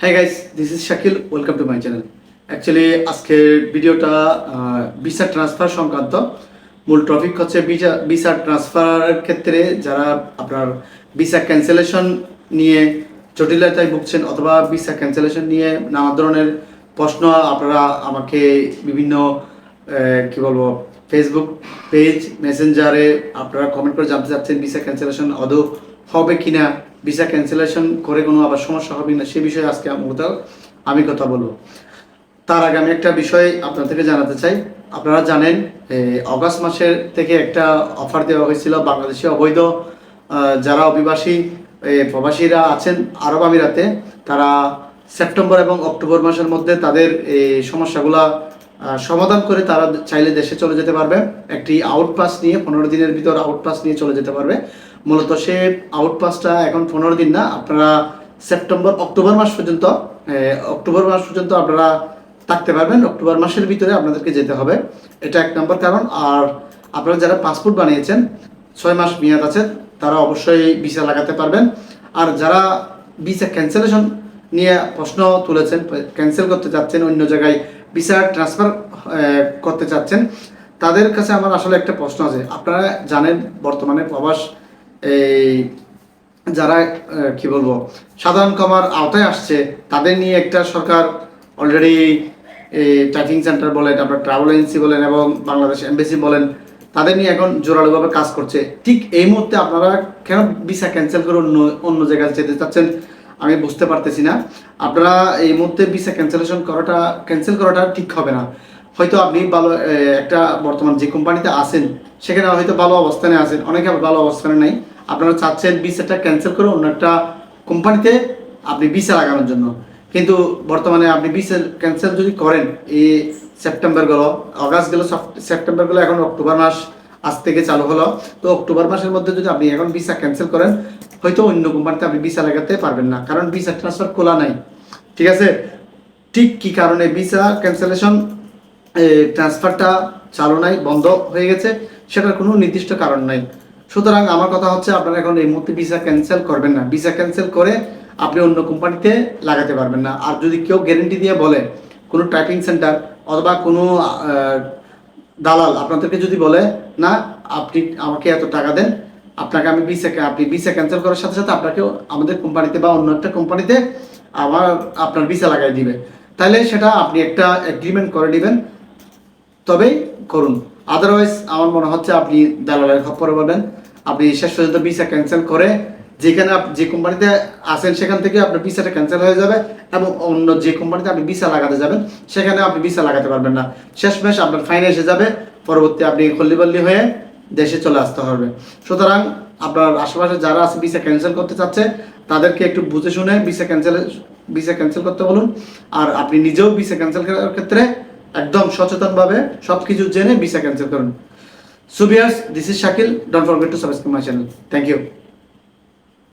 Hi guys this is Shakil welcome to my channel actually আজকের ভিডিওটা visa transfer সংক্রান্ত। মূল টপিক হচ্ছে ভিসা ভিসা ট্রান্সফারের ক্ষেত্রে যারা আপনার ভিসা ক্যান্সেলেশন নিয়ে জটিলতায় ভুগছেন অথবা ভিসা ক্যান্সেলেশন নিয়ে নানা ধরনের প্রশ্ন আপনারা আমাকে বিভিন্ন কি বলব ফেসবুক পেজ মেসেঞ্জারে আপনারা কমেন্ট করে জানতে চাচ্ছেন ভিসা ক্যান্সেলেশন আদৌ হবে কিনা। ভিসা ক্যান্সেলেশন করে কোনো আবার সমস্যা হবে না সে বিষয়ে আজকে মূলত আমি কথা বলব। তার আগে আমি একটা বিষয় আপনাদেরকে জানাতে চাই। আপনারা জানেন অগাস্ট মাসের থেকে একটা অফার দেওয়া হয়েছিল বাংলাদেশে অবৈধ যারা অভিবাসী প্রবাসীরা আছেন আরব আমিরাতে, তারা সেপ্টেম্বর এবং অক্টোবর মাসের মধ্যে তাদের এই সমস্যাগুলা সমাধান করে তারা চাইলে দেশে চলে যেতে পারবে। একটি আউটপাস নিয়ে পনেরো দিনের ভিতর আউটপাস নিয়ে চলে যেতে পারবে। মূলত সে আউট পাসটা এখন পনেরো দিন না, আপনারা সেপ্টেম্বর অক্টোবর মাস পর্যন্ত অক্টোবর মাস পর্যন্ত আপনারা থাকতে পারবেন। অক্টোবর মাসের ভিতরে আপনাদেরকে যেতে হবে। এটা এক নম্বর কারণ। আর আপনারা যারা পাসপোর্ট বানিয়েছেন, ছয় মাস মেয়াদ আছে, তারা অবশ্যই ভিসা লাগাতে পারবেন। আর যারা ভিসা ক্যান্সেলেশন নিয়ে প্রশ্ন তুলেছেন ক্যান্সেল করতে চাচ্ছেন, অন্য জায়গায় ভিসা ট্রান্সফার করতে চাচ্ছেন, তাদের কাছে আমার আসলে একটা প্রশ্ন আছে। আপনারা জানেন বর্তমানে প্রবাস এই যারা কি বলব, সাধারণ কমার আওতায় আসছে, তাদের নিয়ে একটা সরকার অলরেডি ট্র্যাকিং সেন্টার বলেন আপনার ট্রাভেল এজেন্সি বলেন এবং বাংলাদেশ এমবেসি বলেন, তাদের নিয়ে এখন জোরালোভাবে কাজ করছে। ঠিক এই মুহূর্তে আপনারা কেন ভিসা ক্যান্সেল করে অন্য অন্য জায়গায় যেতে চাচ্ছেন, আমি বুঝতে পারতেছি না। আপনারা এই মুহূর্তে ভিসা ক্যান্সেলেশন করাটা ক্যান্সেল করাটা ঠিক হবে না। হয়তো আপনি ভালো একটা বর্তমান যে কোম্পানিতে আছেন, সেখানে হয়তো ভালো অবস্থানে আছেন, অনেকে ভালো অবস্থানে নাই। আপনারা চাচ্ছেন ভিসাটা ক্যান্সেল করে অন্য একটা কোম্পানিতে আপনি ভিসা লাগানোর জন্য। কিন্তু বর্তমানে আপনি ভিসা ক্যান্সেল যদি করেন, এই সেপ্টেম্বর গেল অগাস্ট গেল সেপ্টেম্বর গেল, এখন অক্টোবর মাস আজ থেকে চালু হলো। তো অক্টোবর মাসের মধ্যে যদি আপনি এখন ভিসা ক্যান্সেল করেন, হয়তো অন্য কোম্পানিতে আপনি ভিসা লাগাতে পারবেন না, কারণ ভিসা ট্রান্সফার খোলা নাই। ঠিক আছে? ঠিক কি কারণে ভিসা ক্যান্সেলেশন ট্রান্সফারটা চালু নাই, বন্ধ হয়ে গেছে, সেটার কোনো নির্দিষ্ট কারণ নাই। সুতরাং আমার কথা হচ্ছে আপনারা এখন এই মুহূর্তে ভিসা ক্যান্সেল করবেন না। ভিসা ক্যান্সেল করে আপনি অন্য কোম্পানিতে লাগাতে পারবেন না। আর যদি কেউ গ্যারেন্টি দিয়ে বলে কোনো টাইপিং সেন্টার অথবা কোনো দালাল আপনাদেরকে যদি বলে, না, আপনি আমাকে এত টাকা দেন, আপনাকে আমি ভিসা আপনি ভিসা ক্যান্সেল করার সাথে সাথে আপনাকে আমাদের কোম্পানিতে বা অন্য একটা কোম্পানিতে আমার আপনার ভিসা লাগাই দিবে। তাহলে সেটা আপনি একটা এগ্রিমেন্ট করে নেবেন, তবেই করুন। আদারওয়াইজ আমার মনে হচ্ছে আপনি দালালের খপ্পরে বলবেন। আপনি শেষ পর্যন্ত ভিসা ক্যান্সেল করে যেখানে আপ- যে কোম্পানিতে আসেন সেখান থেকে আপনার ভিসাটা ক্যান্সেল হয়ে যাবে এবং অন্য যে কোম্পানিতে আপনি ভিসা লাগাতে যাবেন, সেখানে আপনি ভিসা লাগাতে পারবেন না। শেষ শেষমেশ আপনার ফাইন এসে যাবে, পরবর্তী আপনি খল্লিবল্লি হয়ে দেশে চলে আসতে হবে। সুতরাং আপনার আশেপাশে যারা আছে, ভিসা ক্যান্সেল করতে চাচ্ছে, তাদেরকে একটু বুঝে শুনে ভিসা ক্যান্সেল ভিসা ক্যান্সেল করতে বলুন। আর আপনি নিজেও ভিসা ক্যান্সেল করার ক্ষেত্রে একদম সচেতনভাবে সব কিছু জেনে ভিসা ক্যান্সেল করুন। So viewers, this is Shakil. Don't forget to subscribe my channel. Thank you.